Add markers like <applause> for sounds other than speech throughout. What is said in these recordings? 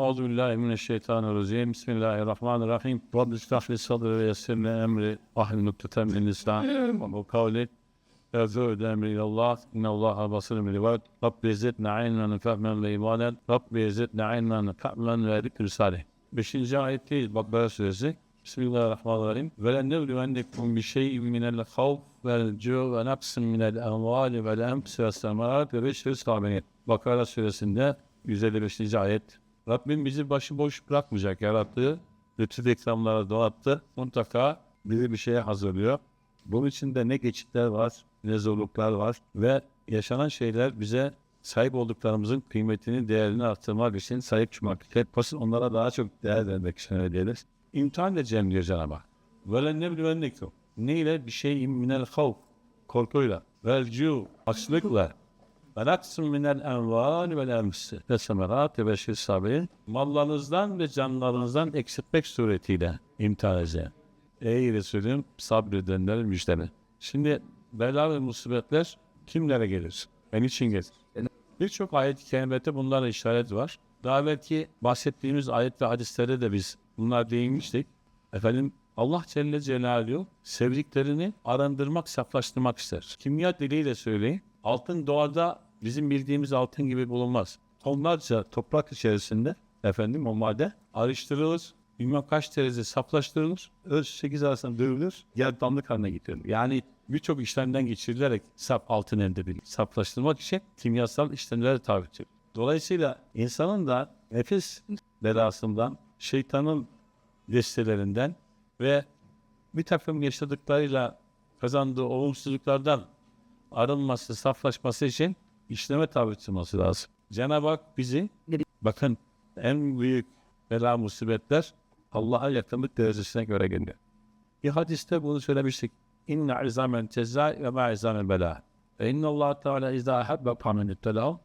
Euzu billahi mineşşeytanirracim. Bismillahirrahmanirrahim. Rabbi işrah li sadri ve yessir li emri. Ahlul nukdeten min lisani. Ve bu kavli. Yazı emri ilallah. İnne Allaha basirun bil ibad. Rabbi zidna ilmen fehmen ve imanen. Rabbi zidna ilmen fehmen ve zikr salih. Beşinci ayetteyiz Bakara suresi. Bismillahirrahmanirrahim. Ve len nevlüvennekum bi şey'in minel havf vel cu ve naqsin minel envali vel enfusi ve semarat ve beşir sabirin. Bakara suresinde 155. ayet. Rabbim bizi başıboş bırakmayacak yarattığı lütuf ikramlara donattı. Mutlaka bizi bir şeye hazırlıyor. Bunun içinde ne geçitler var, ne zorluklar var ve yaşanan şeyler bize sahip olduklarımızın kıymetini, değerini arttırmak için sahip çıkmak. Hep basit onlara daha çok değer vermek için öyle diyoruz. İmtihan edeceğim diyor Cenab-ı Hak. Velen ne bilmennikum. Ne ile? Bir şey minel havf. Korkuyla. Vel cu. Açlıkla. Ve naksun minel enval vel emsi. Ve semerat ve beşir sabirin. Mallarınızdan ve canlarınızdan eksiltmek suretiyle imtihan edeceğim. Ey Resulüm sabredenlerin müjdemi. Şimdi bela ve musibetler kimlere gelir? Ben için gelir. Birçok ayet-i kerimede bunlara işaret var. Daha belki bahsettiğimiz ayet ve hadislere de biz bunlar değinmiştik. Efendim Allah Celle Celaluhu sevdiklerini arındırmak, saflaştırmak ister. Kimya diliyle söyleyin. Altın doğada bizim bildiğimiz altın gibi bulunmaz. Tonlarca toprak içerisinde efendim o madde ayrıştırılır. Bilmem kaç derece saflaştırılır. Öz 8 arasında dövülür. Gerdanlık haline getirilir. Yani birçok işlemden geçirilerek saf altın elde edilir. Saflaştırmak için kimyasal işlemlere tabi tutulur. Dolayısıyla insanın da nefis belasından, şeytanın destelerinden ve bir takım yaşadıklarıyla kazandığı olumsuzluklardan arınması, saflaşması için işleme tabi tutulması lazım. Cenab-ı Hak bizi, bakın en büyük bela musibetler Allah'a yakınlık derecesine göre geliyor. Bir hadiste bunu söylemiştik. İnne izamen ceza ve ma izamen bela. Ve inne Allah Teala izâ habbe kamen ittelâhu.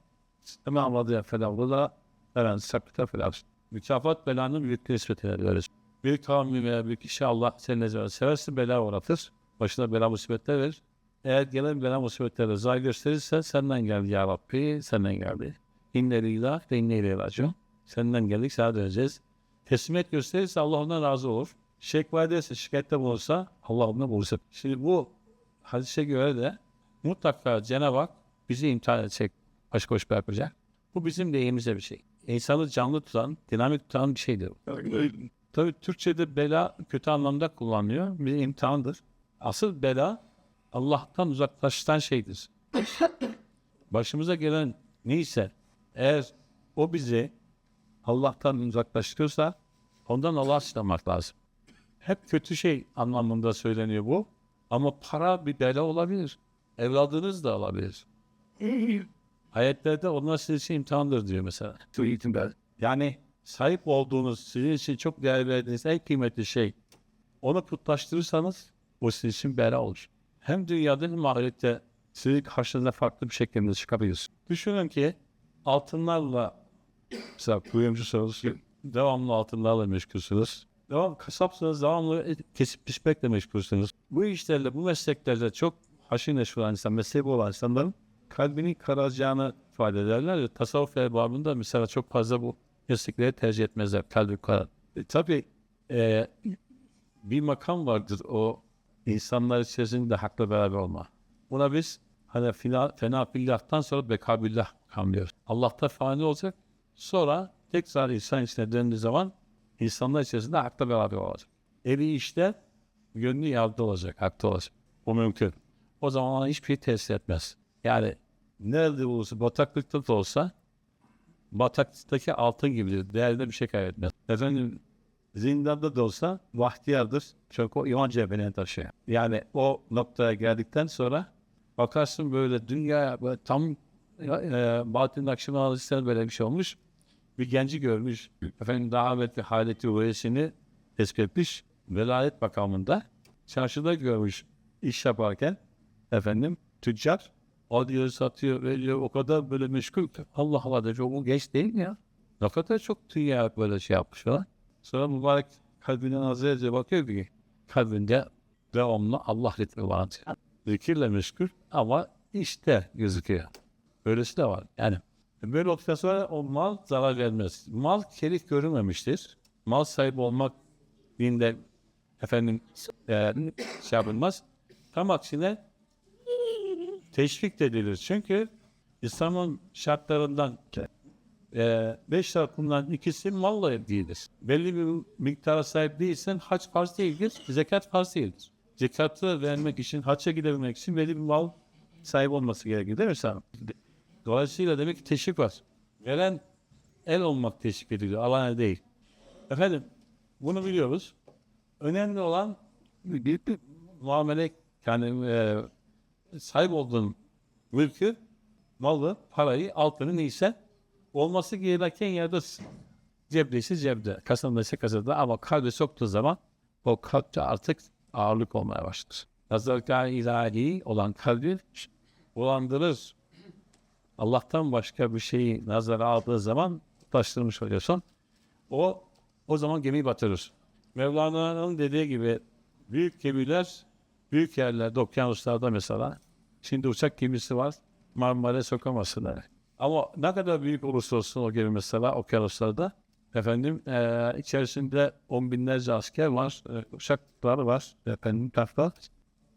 Ema radiye felâvdâ. Eren sakıta felâvdâ. Mükafat belanın büyük nispetine verir. Bir kavmi veya bir kişi Allah senin nezarını severse bela uğratır. Başına bela musibetler verir. Eğer gelen bela musibetleri rıza gösterirse senden geldi ya Rabbi, senden geldi. İnne lillah ve inne ileyhi. Senden geldik, sana döneceğiz. Teslimiyet gösterirse Allah ondan razı olur. Şekva ederse, şikayette bulursa Allah ondan bulursa. Şimdi bu hadise göre de mutlaka Cenab-ı Hak bizi imtihan edecek, baş koş bırakacak. Bu bizim lehimize bir şey. İnsanı canlı tutan, dinamik tutan bir şeydir. Tabii Türkçe'de bela kötü anlamda kullanılıyor. Bir imtihandır. Asıl bela Allah'tan uzaklaştıran şeydir. Başımıza gelen neyse eğer o bizi Allah'tan uzaklaştırıyorsa ondan Allah'a sığınmak lazım. Hep kötü şey anlamında söyleniyor bu. Ama para bir bela olabilir. Evladınız da olabilir. Ayetlerde onlar sizin için imtihandır diyor mesela. Yani sahip olduğunuz, sizin için çok değer verdiğiniz en kıymetli şey. Onu putlaştırırsanız o sizin için bela olur. Hem dünyada hem ahirette sizin karşınıza farklı bir şekilde çıkabilir. Düşünün ki altınlarla mesela kuyumcusunuz, devamlı altınlarla meşgulsünüz. Devam kasapsınız, devamlı kesip biçmekle meşgulsünüz. Bu işlerle, bu mesleklerle çok haşır neşir olan insan, mesleği olan insanların kalbinin kararacağını ifade ederler. Ya, tasavvuf erbabında mesela çok fazla bu meslekleri tercih etmezler. Kalbi karar. E, tabii e, bir makam vardır o insanlar içerisinde hakla beraber olma. Buna biz hani fena, fena billah'tan sonra bekabillah makam diyoruz. Allah'ta fani olacak. Sonra tekrar insan içine döndüğü zaman insanlar içerisinde hakla beraber olacak. Evi işte gönlü yavda olacak, hakta olacak. Bu mümkün. O zaman ona hiçbir şey tesir etmez. Yani nerede olursa, bataklıkta da olsa bataklıktaki altın gibidir. Değerli bir şey kaybetmez. Efendim zindanda da olsa vahtiyardır. Çünkü o iman cebine taşıyor. Yani o noktaya geldikten sonra bakarsın böyle dünya böyle tam e, Bahattin Akşam Hadisler böyle bir şey olmuş. Bir genci görmüş. Efendim daha evvelki haleti uğrayışını tespit etmiş. Velayet makamında çarşıda görmüş iş yaparken efendim tüccar alıyor satıyor veriyor o kadar böyle meşgul. Allah Allah diyor bu genç değil mi ya? Ne kadar çok dünya böyle şey yapmış falan. Sonra mübarek kalbinden hazırca bakıyor ki kalbinde devamlı Allah ritmi var. Zikirle meşgul ama işte gözüküyor. Öylesi de var. Yani Böyle olduktan sonra o mal zarar vermez. Mal kerik görünmemiştir. Mal sahibi olmak dinde efendim e, şey yapılmaz. Tam aksine teşvik edilir. Çünkü İslam'ın şartlarından e, beş şartından ikisi malla ilgilidir. Belli bir miktara sahip değilsen hac farz değildir, zekat farz değildir. Zekatı vermek için, hacca gidebilmek için belli bir mal sahip olması gerekir değil mi sen? Dolayısıyla demek ki teşvik var. Veren el olmak teşvik ediliyor, alan değil. Efendim, bunu biliyoruz. Önemli olan bir, bir muamele, yani e, sahip olduğun mülkü, malı, parayı, altını neyse olması gereken yerde cebdeyse cebde, kasandaysa kasada ama kalbe soktuğu zaman o kalpte artık ağırlık olmaya başlar. Nazargâh ilahi olan kalbi bulandırır. Allah'tan başka bir şeyi nazara aldığı zaman taştırmış oluyorsun. O o zaman gemiyi batırır. Mevlana'nın dediği gibi büyük gemiler büyük yerlerde okyanuslarda mesela şimdi uçak gemisi var Marmara'ya sokamazsınlar. Ama ne kadar büyük olursa olsun o gemi mesela okyanuslarda efendim eee, içerisinde on binlerce asker var, e, uçaklar var efendim tarafta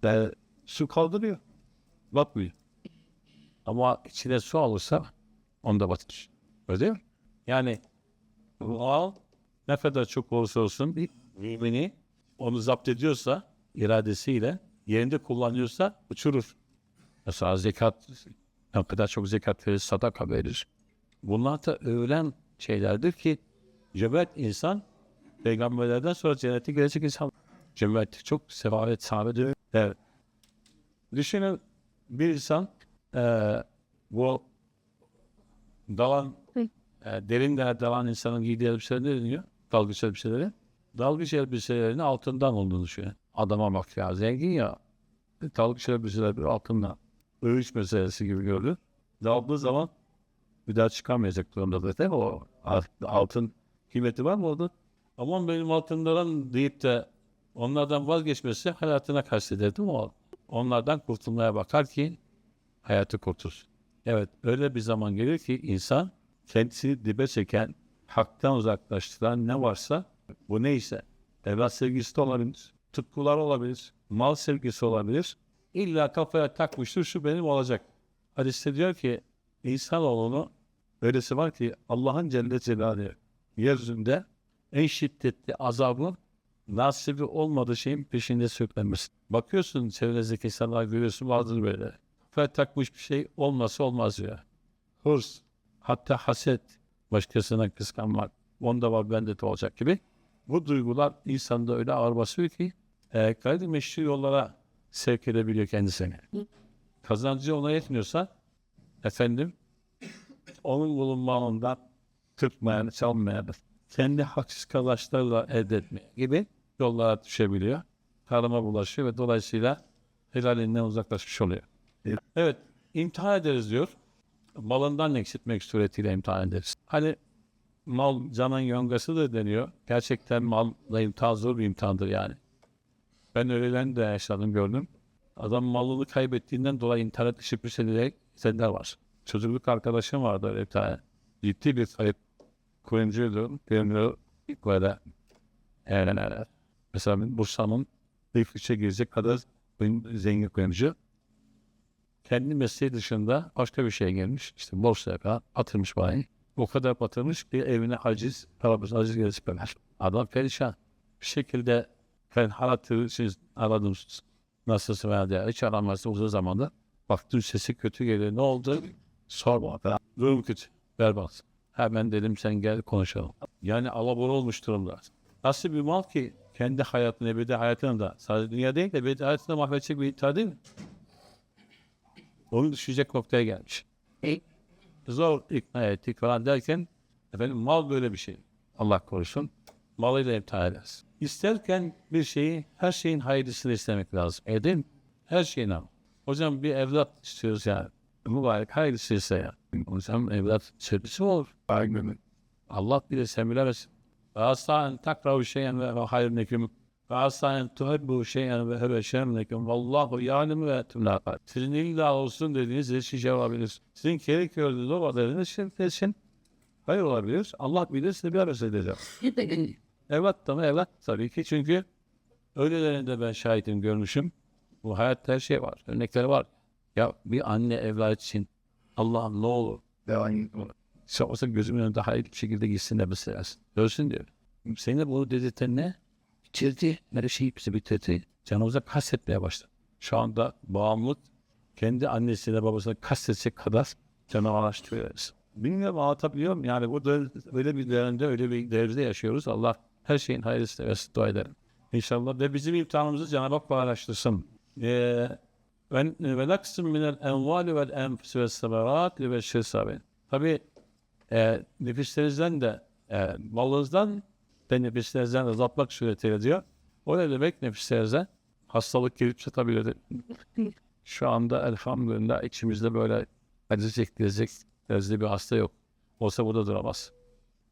ve su kaldırıyor. Batmıyor. Ama içine su alırsa onda batır. Öyle değil mi? Yani al ne kadar çok olursa olsun bir mümini onu zapt ediyorsa iradesiyle yerinde kullanıyorsa uçurur. Mesela zekat ne kadar çok zekat verir, sadaka verir. Bunlar da övülen şeylerdir ki cömert insan peygamberlerden sonra cennete girecek insan. Cömert çok sefalet sahibidir. Evet. Düşünün bir insan eee, bu dalan e, derin de dalan insanın giydiği elbiseler ne deniyor? Dalgıç elbiseleri. Dalgıç elbiselerinin altından olduğunu düşünüyor. Adama bak ya zengin ya. Dalgıç elbiseler bir altından. Övüş meselesi gibi gördü. Daldığı zaman bir daha çıkamayacak durumda zaten. O alt- altın kıymeti var mı orada? Aman benim altınlarım deyip de onlardan vazgeçmesi hayatına kastederdim o. Onlardan kurtulmaya bakar ki hayatı kurtulsun. Evet öyle bir zaman gelir ki insan kendisini dibe çeken, haktan uzaklaştıran ne varsa bu neyse evlat sevgisi de olabilir, tutkular olabilir, mal sevgisi olabilir. İlla kafaya takmıştır şu benim olacak. Hadiste diyor ki insanoğlunu öylesi var ki Allah'ın Celle Celaluhu yeryüzünde en şiddetli azabın nasibi olmadığı şeyin peşinde sürüklenmesi. Bakıyorsun çevrenizdeki insanlar görüyorsun vardır böyle. Kafaya takmış bir şey olması olmaz ya. Hırs, hatta haset, başkasına kıskanmak, onda var bende de olacak gibi. Bu duygular insanda öyle ağır basıyor ki e, gayrimeşru yollara sevk edebiliyor kendisini. Kazancı ona yetmiyorsa efendim onun bulunmağından kırpmayan, çalmayan, kendi haksız kazançlarla elde etmeye gibi yollara düşebiliyor. Karıma bulaşıyor ve dolayısıyla helalinden uzaklaşmış oluyor. Evet, imtihan ederiz diyor. Malından eksiltmek suretiyle imtihan ederiz. Hani mal canın yongasıdır deniyor. Gerçekten malla imtihan zor bir imtihandır yani. Ben öylelerini de yaşadım gördüm. Adam malını kaybettiğinden dolayı internet dışı bir şeyler senler var. Çocukluk arkadaşım vardı öyle bir tane. Ciddi bir kayıp kuyumcuydu. Kuyumcu böyle eğlenenler. Mesela ben Bursa'nın ilk üçe girecek kadar zengin kuyumcu. Kendi mesleği dışında başka bir şeye gelmiş. İşte borsaya falan atırmış bayi. O kadar batırmış ki evine haciz, paramız haciz kadar. Adam perişan. Bir şekilde ben halatı siz aradım nasılsın veya diye hiç aramazdı uzun zamanda. Baktım sesi kötü geliyor. Ne oldu? Sorma. falan. Durum kötü. Berbat. Hemen dedim sen gel konuşalım. Yani alabora olmuş durumda. Nasıl bir mal ki kendi hayatını, ebedi hayatını da sadece dünya değil de ebedi hayatını mahvedecek bir intihar değil mi? Onu düşecek noktaya gelmiş. Zor ikna ettik falan derken efendim mal böyle bir şey. Allah korusun. Malıyla imtihan ederiz. İsterken bir şeyi, her şeyin hayırlısını istemek lazım. E mi? Her şeyin ama. Hocam bir evlat istiyoruz yani. Mübarek hayırlısı ise ya. Hocam evlat sevgisi olur. Allah bilir sen bilemezsin. Aslan takrav şeyen ve hayrın hüküm. Ve aslan tuhibbu şeyen ve heve şemlekum. Vallahu yâlim ve etüm. Sizin illa olsun dediğiniz her şey olabilir. Sizin kere gördüğünüz o kadarınız şirk için hayır olabilir. Allah bilir size bir arası edeceğim. <laughs> evlat da mı evlat tabii ki çünkü öylelerinde ben şahidim görmüşüm. Bu hayatta her şey var. Örnekleri var. Ya bir anne evlat için Allah'ım ne olur. Olsa gözümün önünde hayır bir şekilde gitsin de mesela. Ölsün diyor. Seni bunu dedirten ne? Bitirdi. Her şeyi bize bitirdi. Canımıza kastetmeye başladı. Şu anda bağımlılık kendi annesine babasına kastedecek kadar canavarlaştırıyoruz. Bilmiyorum anlatabiliyor muyum? Yani burada öyle bir dönemde öyle bir devirde yaşıyoruz. Allah her şeyin hayırlısını versin dua ederim. İnşallah ve bizim imtihanımızı Cenab-ı Hak paylaştırsın. Ee, ve ve naksim minel envali vel enfsi ve semerat ve şirsabi. Tabi e, nefislerinizden de e, malınızdan ve nefislerinizden azaltmak suretiyle diyor. O ne demek nefislerinizden? Hastalık gelip çatabilir. <laughs> Şu anda elhamdülillah içimizde böyle acı çektirecek derecede bir hasta yok. Olsa burada duramaz.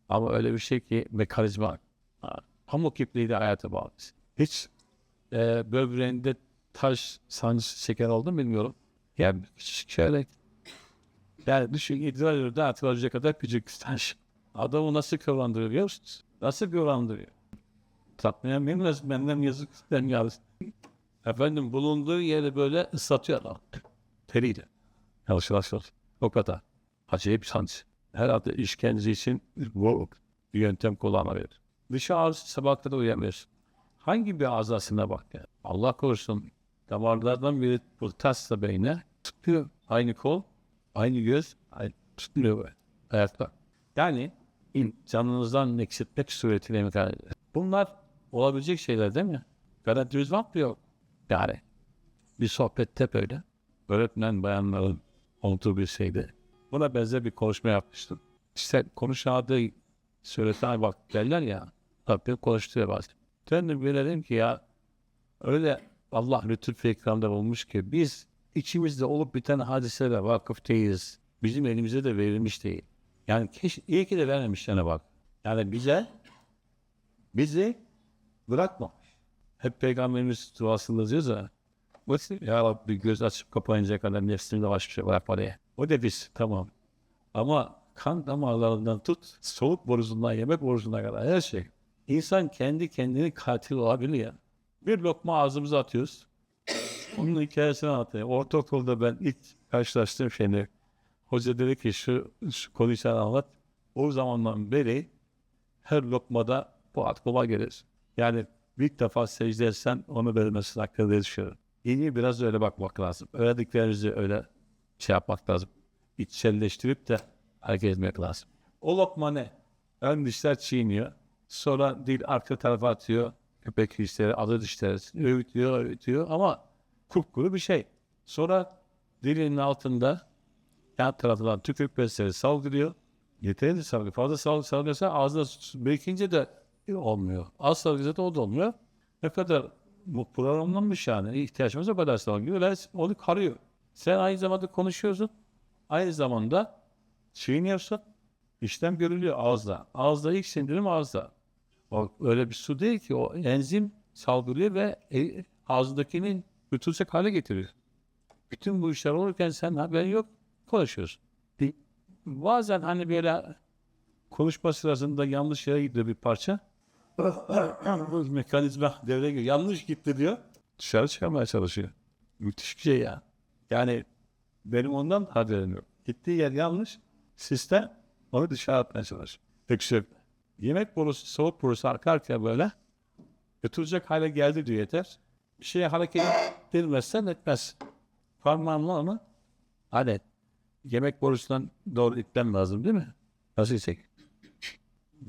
Ama öyle bir şey ki mekanizma. Pamuk ipliğiyle hayata bağlı. Hiç e, böbreğinde taş, sancı, şeker oldu mu bilmiyorum. Yani şöyle yani düşün idrar yurda atılacak kadar küçük taş. Adamı nasıl kıvrandırıyor biliyor musunuz? Nasıl kıvrandırıyor? Tatmayan benim nasıl benden yazık yazık. Efendim bulunduğu yeri böyle ıslatıyor adam. Teriyle. Yavaş yavaş. O kadar. Acayip sancı. Herhalde işkence için bu yöntem kullanabilir. Dışı ağrısı sabahları uyuyamıyorsun. Hangi bir azasına bak ya. Allah korusun damarlardan biri pırtasla beyne tıklıyor. Aynı kol, aynı göz, aynı tıklıyor böyle. Ayakta. Yani canınızdan eksiltmek suretiyle imkan. Bunlar olabilecek şeyler değil mi? Garantimiz var mı yok? Yani bir sohbette böyle öğretmen bayanların olduğu bir şeydi. Buna benzer bir konuşma yapmıştım. İşte konuşadı söyleten bak derler ya. Rabbim konuşturuyor bazen. Döndüm bir dedim ki ya öyle Allah lütuf ve ikramda olmuş ki biz içimizde olup biten hadiselere vakıf değiliz. Bizim elimize de verilmiş değil. Yani keş, iyi ki de vermemişlerine bak. Yani bize bizi bırakmamış. Hep Peygamberimiz duasında diyoruz ya. Ya Rabbi göz açıp kapayıncaya kadar nefsimde başka şey bırakma diye. O da biz tamam. Ama kan damarlarından tut, soluk borusundan yemek borusuna kadar her şey. İnsan kendi kendini katil olabilir ya. Bir lokma ağzımıza atıyoruz. Onun hikayesini anlatayım. Ortaokulda ben ilk karşılaştığım şeyle hoca dedi ki şu, şu konuyu sen anlat. O zamandan beri her lokmada bu aklıma gelir. Yani bir defa secde etsen onu vermesi hakkında düşünüyorum. İyi biraz öyle bakmak lazım. Öğrendiklerimizi öyle şey yapmak lazım. İçselleştirip de hareket etmek lazım. O lokma ne? Ön dişler çiğniyor. Sonra dil arka tarafa atıyor. Köpek dişleri, adı dişleri öğütüyor, öğütüyor ama kupkuru bir şey. Sonra dilinin altında yan tarafından tükürük bezleri salgılıyor. Yeterince salgılıyor. Fazla salgı salgılıyorsa ağzına birikince de olmuyor. Az salgılıyorsa da o da olmuyor. Ne kadar bu programlanmış yani. İhtiyacımız o kadar salgılıyor. Ve onu karıyor. Sen aynı zamanda konuşuyorsun. Aynı zamanda çiğniyorsun. İşlem görülüyor ağızda. Ağızda ilk sindirim ağızda. O öyle bir su değil ki o enzim salgılıyor ve e, ağzındakini yutulacak hale getiriyor. Bütün bu işler olurken sen haberin yok konuşuyorsun. Bazen hani böyle konuşma sırasında yanlış yere gidiyor bir parça. <coughs> Bu mekanizma devreye giriyor. Yanlış gitti diyor. Dışarı çıkarmaya çalışıyor. Müthiş bir şey ya. Yani benim ondan haberim yok. Gittiği yer yanlış. Sistem onu dışarı atmaya çalışıyor. Öksürük. Yemek borusu, soğuk borusu arkarken böyle götürecek hale geldi diyor yeter. Bir şeye hareket ettirmezsen etmez. Parmağınla onu hani yemek borusundan doğru itmem lazım değil mi? Nasıl isek?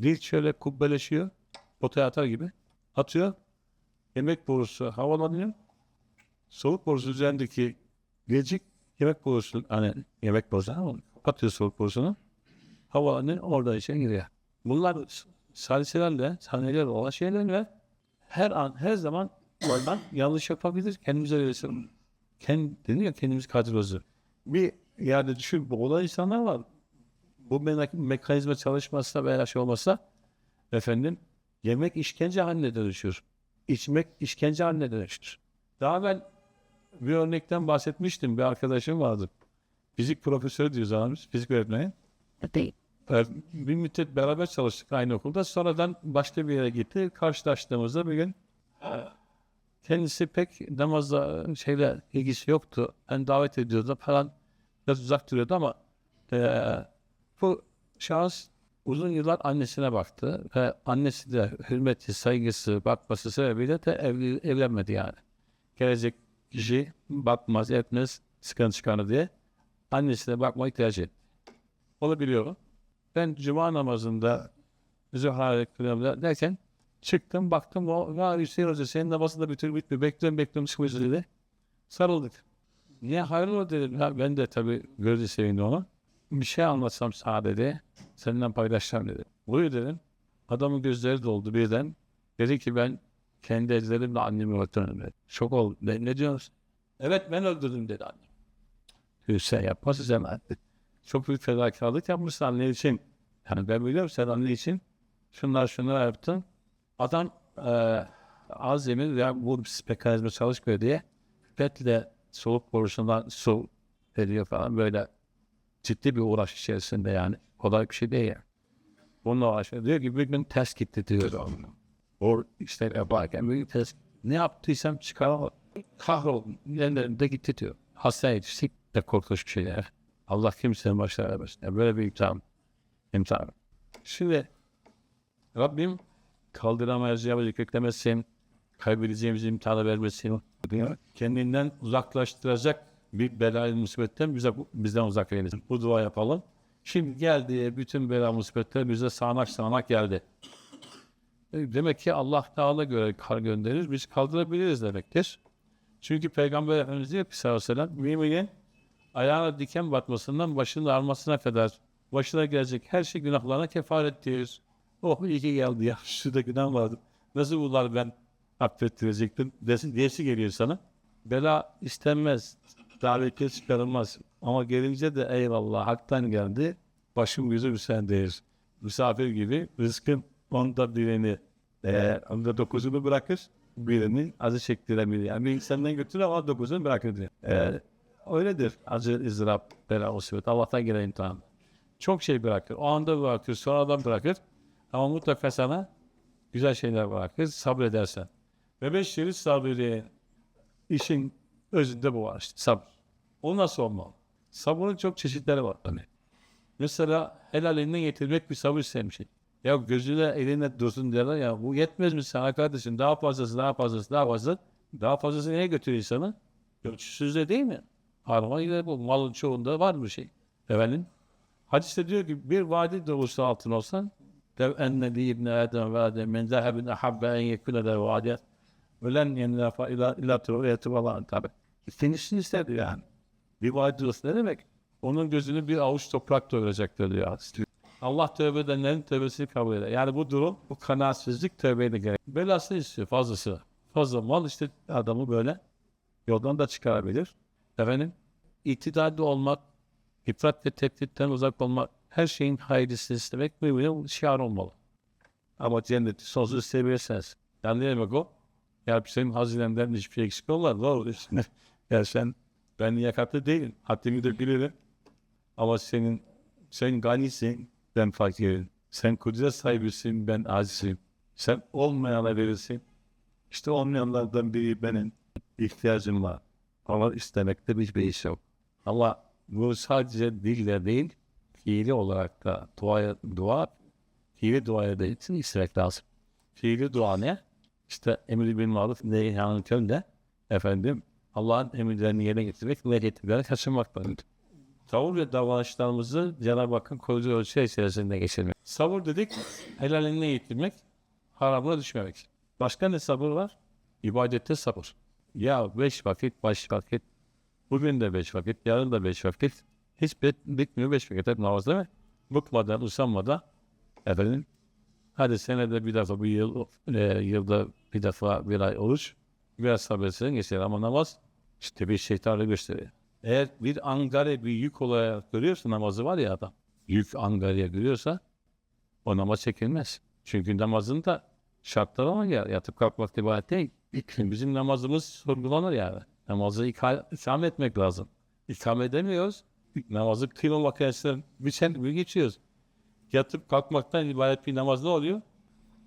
Dil şöyle kubbeleşiyor. Potaya atar gibi. Atıyor. Yemek borusu havalanıyor. Soluk borusu üzerindeki gelecek yemek borusu hani yemek borusu ama kapatıyor soluk borusunu. Havalanıyor orada içine giriyor. Bunlar saliselerle, sahneler olan şeyler ve her an, her zaman oradan yanlış yapabilir. Kendimize söylüyorum. Kendini ya kendimiz katil oluruz. Bir yerde düşün, bu olan insanlar var. Bu me- mekanizma çalışmazsa veya şey olmazsa efendim yemek işkence haline dönüşüyor. içmek işkence haline dönüştür. Daha ben bir örnekten bahsetmiştim. Bir arkadaşım vardı. Fizik profesörü diyoruz abimiz. Fizik öğretmeni. Değil. Ee, Bir müddet beraber çalıştık aynı okulda. Sonradan başka bir yere gitti. Karşılaştığımızda bir gün e, kendisi pek namazla şeyle ilgisi yoktu. Ben davet ediyordu falan. Biraz uzak duruyordu ama e, bu şahıs uzun yıllar annesine baktı. Ve annesi de hürmeti, saygısı, bakması sebebiyle de evli, evlenmedi yani. Gelecek kişi bakmaz, etmez, sıkıntı çıkarır diye annesine bakmayı tercih etti. Onu biliyorum. Ben cuma namazında Zühra kılamda derken çıktım baktım o ya Hüseyin Hoca senin namazın da bir türlü bitmiyor. Bekliyorum bekliyorum çıkmıyor dedi. Sarıldık. Niye hayrola dedim. Ya ben de tabii gözü sevindi onu. Bir şey anlatsam sana dedi. Seninle paylaşacağım dedi. Buyur dedim. Adamın gözleri doldu birden. Dedi ki ben kendi ellerimle annemi öldürdüm dedi. Şok oldu. Ne, ne diyorsun? Evet ben öldürdüm dedi annem. Hüseyin yapmaz hemen. Çok büyük fedakarlık yapmışsın annen için. Yani ben biliyorum sen annen için şunlar şunlar yaptın. Adam eee az yemin ya bu mekanizma çalışmıyor diye pipetle soğuk borusundan su veriyor falan böyle ciddi bir uğraş içerisinde yani. Kolay bir şey değil yani. Bununla uğraşıyor. Diyor ki bir gün ters gitti diyor. O işte yaparken bir gün ters ne yaptıysam çıkaramadım. Kahroldum. Yerlerinde gitti diyor. Hastaya yetiştik de korkunç bir şey. Allah kimsenin başına vermesin. Ya böyle bir imtihan. İmtihan. Şimdi Rabbim kaldıramayacağımızı yüklemesin, kaybedeceğimizi imtihana vermesin. Kendinden uzaklaştıracak bir belayı musibetten bize, bizden uzak eylesin. Bu dua yapalım. Şimdi geldi bütün bela musibetler bize sağanak sağanak geldi. E, Demek ki Allah Teala göre kar gönderir, biz kaldırabiliriz demektir. Çünkü Peygamber Efendimiz diyor ki sallallahu aleyhi ve sellem, müminin ayağına diken batmasından başının ağrımasına kadar başına gelecek her şey günahlarına kefarettir. Oh iyi ki geldi ya. <laughs> Şurada günah vardı. Nasıl bunlar ben affettirecektim desin diyesi geliyor sana. Bela istenmez. Davetiye çıkarılmaz. Ama gelince de eyvallah haktan geldi. Başım gözüm sendeyiz. Misafir gibi rızkın onda birini eee onda dokuzunu bırakır. Birini acı çektirebilir. Yani bir insandan götürür ama dokuzunu bırakır diyor. Eee, öyledir. Acı, ızdırap, bela, musibet. Allah'tan gelen imtihan. Çok şey bırakır. O anda bırakır, sonradan bırakır. Ama mutlaka sana güzel şeyler bırakır, sabredersen. Ve beşeri sabri işin özünde bu var işte, sabır. O nasıl olmalı? Sabrın çok çeşitleri var hani. Mesela helalinden getirmek bir sabır isteyen bir şey. Ya gözüne eline dursun derler ya bu yetmez mi sana kardeşim daha fazlası daha fazlası daha fazlası daha fazlası neye götürüyor insanı? Ölçüsüzde değil mi? Harman bu malın çoğunda var bir şey. Efendim Hadiste diyor ki bir vadi dolusu altın olsan dev enne li ibni adem ve adem men zehebin ahabbe en yekune de vadiyet ve len yenlafa ila ila tuğriyeti valan tabi. İstenisini isterdi yani. Bir vadi dolusu ne demek? Onun gözünü bir avuç toprak doyuracaktır diyor hadis diyor. Allah tövbe edenlerin tövbesini kabul eder. Yani bu durum, bu kanaatsizlik tövbeyle gerek. Belasını istiyor fazlası. Fazla mal işte adamı böyle yoldan da çıkarabilir. Efendim, itidalli olmak, İfrat ve teklitten uzak olmak, her şeyin hayırlısını istemek müminin şiar olmalı. Ama cenneti sonsuz isteyebilirsiniz. Yani ne demek o? Ya senin hazinenden hiçbir şey eksik olmaz. Doğru. <laughs> ya sen ben liyakatlı değilim. Haddimi de bilirim. Ama senin sen ganisin, ben fakirim. Sen kudret sahibisin, ben acizim. Sen olmayana verirsin. İşte olmayanlardan biri benim. ihtiyacım var. Ama istemekte bir iş yok. Allah bu sadece dille değil, fiili olarak da dua, dua fiili duaya da için istemek lazım. Fiili dua ne? İşte emri bin maruf neyhanın könde efendim Allah'ın emirlerini yerine getirmek ve getirmeden kaçınmaktadır. Tavır ve davranışlarımızı Cenab-ı Hakk'ın koyduğu ölçü içerisinde geçirmek. Sabır dedik, helaline getirmek, haramına düşmemek. Başka ne sabır var? İbadette sabır. Ya beş vakit, baş vakit, Bugün de beş vakit, yarın da beş vakit. Hiç bit, bitmiyor beş vakit hep namaz değil mi? Bıkmadan, usanmadan efendim hadi senede bir defa bir yıl, e, yılda bir defa bir ay oruç biraz sabretsen geçer ama namaz işte bir şeytanı gösteriyor. Eğer bir angare bir yük olarak görüyorsa namazı var ya adam yük angarya görüyorsa o namaz çekilmez. Çünkü namazın da şartları ya, yatıp kalkmak ibadet değil. Bizim namazımız sorgulanır yani. Namazı ikame etmek lazım. İkame edemiyoruz. Namazı kıyma makinesinden bir sen bir geçiyoruz. Yatıp kalkmaktan ibaret bir namaz ne oluyor?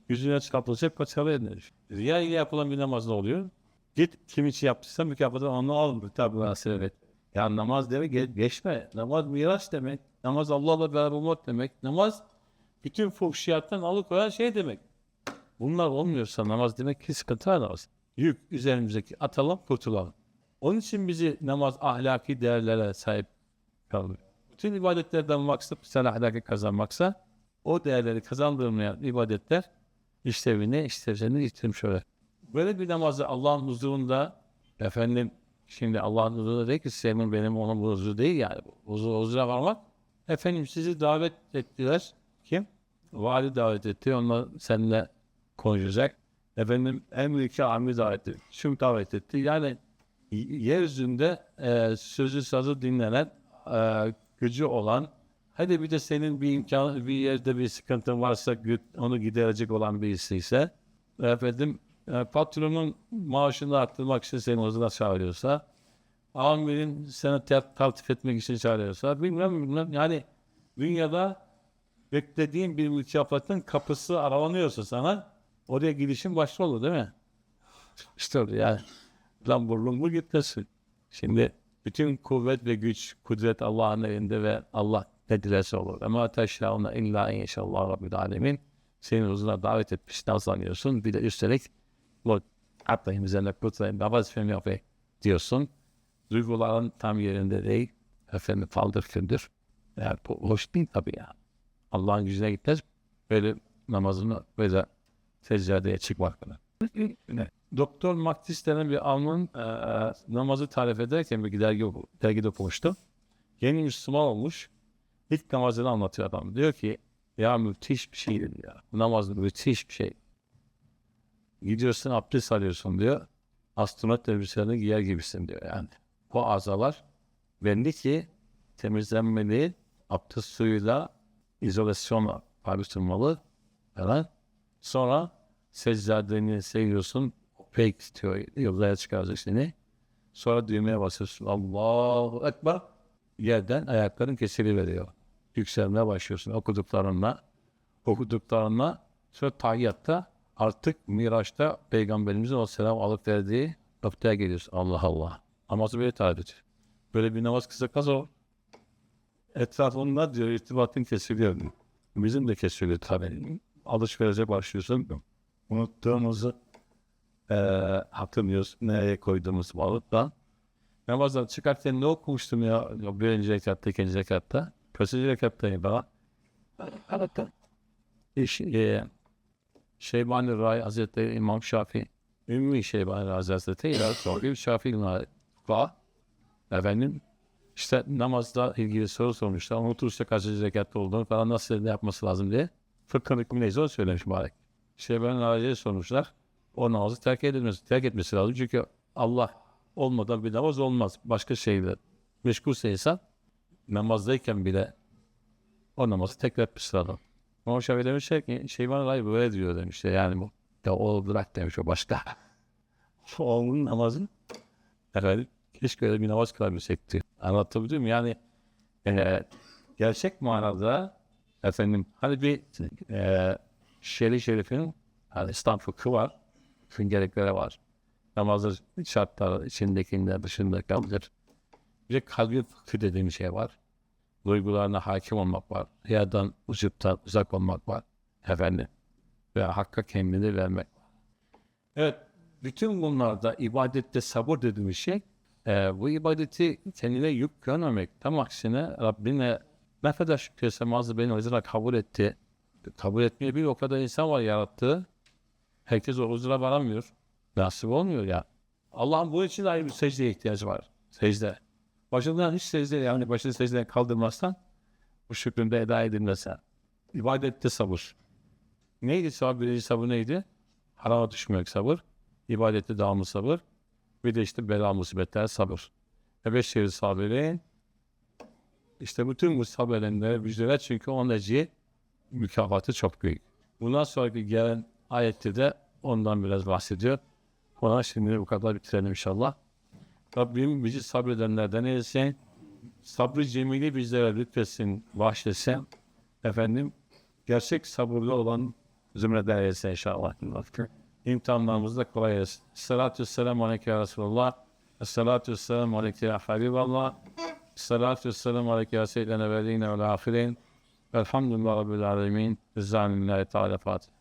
Yüzüne çarpılacak paçalı edilir. Riya ile yapılan bir namaz ne oluyor? Git kim için yaptıysan mükafatını onu al. Tabi evet. Ya namaz demek ge- geçme. Namaz miras demek. Namaz Allah'la beraber olmak demek. Namaz bütün fuhşiyattan alıkoyan şey demek. Bunlar olmuyorsa namaz demek ki sıkıntı var namaz. Yük üzerimizdeki atalım kurtulalım. Onun için bizi namaz ahlaki değerlere sahip kalıyor. Bütün ibadetlerden maksat sen ahlaki kazanmaksa o değerleri kazandırmayan ibadetler işlevini, işlevlerini yitirmiş olur. Böyle bir namazı Allah'ın huzurunda efendim şimdi Allah'ın huzurunda değil ki senin benim onun huzuru değil yani. Huzur, huzura varmak. Efendim sizi davet ettiler. Kim? Vali davet etti. Onunla seninle konuşacak. Efendim emri amir davet etti. Şum davet etti. Yani yeryüzünde e, sözü sazı dinlenen e, gücü olan hadi bir de senin bir imkan bir yerde bir sıkıntın varsa onu giderecek olan birisi ise efendim e, patronun maaşını arttırmak için seni huzuruna çağırıyorsa amirin seni te- taltif etmek için çağırıyorsa bilmem bilmem yani dünyada beklediğin bir mükafatın kapısı aralanıyorsa sana oraya gidişin başta olur değil mi? İşte yani. Lan burnun mu gitmesin? Şimdi bütün kuvvet ve güç, kudret Allah'ın elinde ve Allah ne dilerse olur. Ama teşrauna illa inşallah Rabbil Alemin. Senin huzuruna davet etmiş, nazlanıyorsun. Bir de üstelik bu atlayın üzerine babaz film yapayım diyorsun. Duyguların tam yerinde değil. Efendim faldır küldür. Yani bu hoş değil tabii ya. Allah'ın gücüne gitmez. Böyle namazını böyle secdeye çıkmak kadar. Doktor Maktis denen bir Alman e, namazı tarif ederken bir dergi, dergide okumuştum. Yeni Müslüman olmuş. İlk namazını anlatıyor adam. Diyor ki ya müthiş bir şey dedi ya. Namaz müthiş bir şey. Gidiyorsun abdest alıyorsun diyor. Astronot elbiselerini giyer gibisin diyor yani. Bu azalar belli ki temizlenmeli, abdest suyuyla izolasyonla paylaşılmalı falan. Sonra secdadeni seviyorsun. Pek istiyor. Yolaya çıkaracak seni. Sonra düğmeye basıyorsun. Allahu Ekber. Yerden ayakların kesili veriyor. Yükselmeye başlıyorsun okuduklarınla. Okuduklarınla sonra tahiyyatta artık Miraç'ta Peygamberimizin o selam alıp verdiği noktaya geliyorsun. Allah Allah. Namazı böyle tarif ediyor. Böyle bir namaz kısa kasa o. Etrafında diyor irtibatın kesiliyor. Bizim de kesiliyor tabii. Alışverişe başlıyorsun. Unuttuğumuzu eee hatırlıyoruz. Nereye koyduğumuz balıkla. Namazdan çıkarken ne okumuştum ya? Yok, birinci rekatta, ikinci rekatta. Kaçıncı rekattayım daha? İş, eee Şeybani Rai Hazretleri İmam Şafii. Ümmi Şeybani Rai Hazretleri ya sonra Şafii var. Efendim işte namazla ilgili soru sormuşlar. Unutursa kaçıncı rekatta olduğunu falan nasıl ne yapması lazım diye. Fıkhın hükmü neyse onu söylemiş mübarek. Şeybani Rai'ye sormuşlar. O namazı terk edilmesi, terk etmesi lazım. Çünkü Allah olmadan bir namaz olmaz. Başka şeyle meşgulse insan namazdayken bile o namazı tekrar etmesi lazım. Ama Şafii demiş ki Şeyban Rai böyle diyor demiş. Yani bu ya o bırak demiş o başka. <laughs> Onun namazın efendim keşke öyle bir namaz kılabilsek diyor. Anlatabiliyor muyum? Yani e, gerçek manada efendim hani bir e, şerif şerifin hani İslam fıkhı var. Fıkhın gerekleri var. Namazın şartları içindekiler dışındakiler. Bir de kalbi fıkhı dediğim şey var. Duygularına hakim olmak var. Riyadan, ucuptan uzak olmak var. Efendim. Ve hakka kendini vermek. Evet. Bütün bunlarda ibadette sabır dediğimiz şey e, bu ibadeti kendine yük görmemek. Tam aksine Rabbine ne kadar şükretsem azı beni huzura kabul etti. Kabul etmeye bir o kadar insan var yarattı. Herkes o huzura varamıyor. Nasip olmuyor ya. Allah'ın bunun için ayrı bir secdeye ihtiyacı var. Secde. Başından hiç secde yani başını secdeden kaldırmazsan bu şükründe eda edilmezsen. İbadette sabır. Neydi sabır? Birinci sabır neydi? Harama düşmemek sabır. İbadette devamlı sabır. Bir de işte bela musibetler sabır. Beş şehir sabirin işte bütün bu sabredenlere müjdeler çünkü onun mükafatı çok büyük. Bundan sonraki gelen Ayette de ondan biraz bahsediyor. Ona şimdi bu kadar bitirelim inşallah. Rabbim bizi sabredenlerden eylesin. Sabrı cemili bizlere lütfetsin, bahşetsin. Efendim, gerçek sabırlı olan zümreden eylesin inşallah. İmtihanlarımız da kolay eylesin. Esselatu vesselamu aleyke ya Resulallah. Esselatu vesselamu aleyke ya Habiballah. Esselatu vesselamu aleyke ya seyyidina evveline vel ahirin. Velhamdülillah Rabbil alemin. Rızanillahi Teala Fatiha.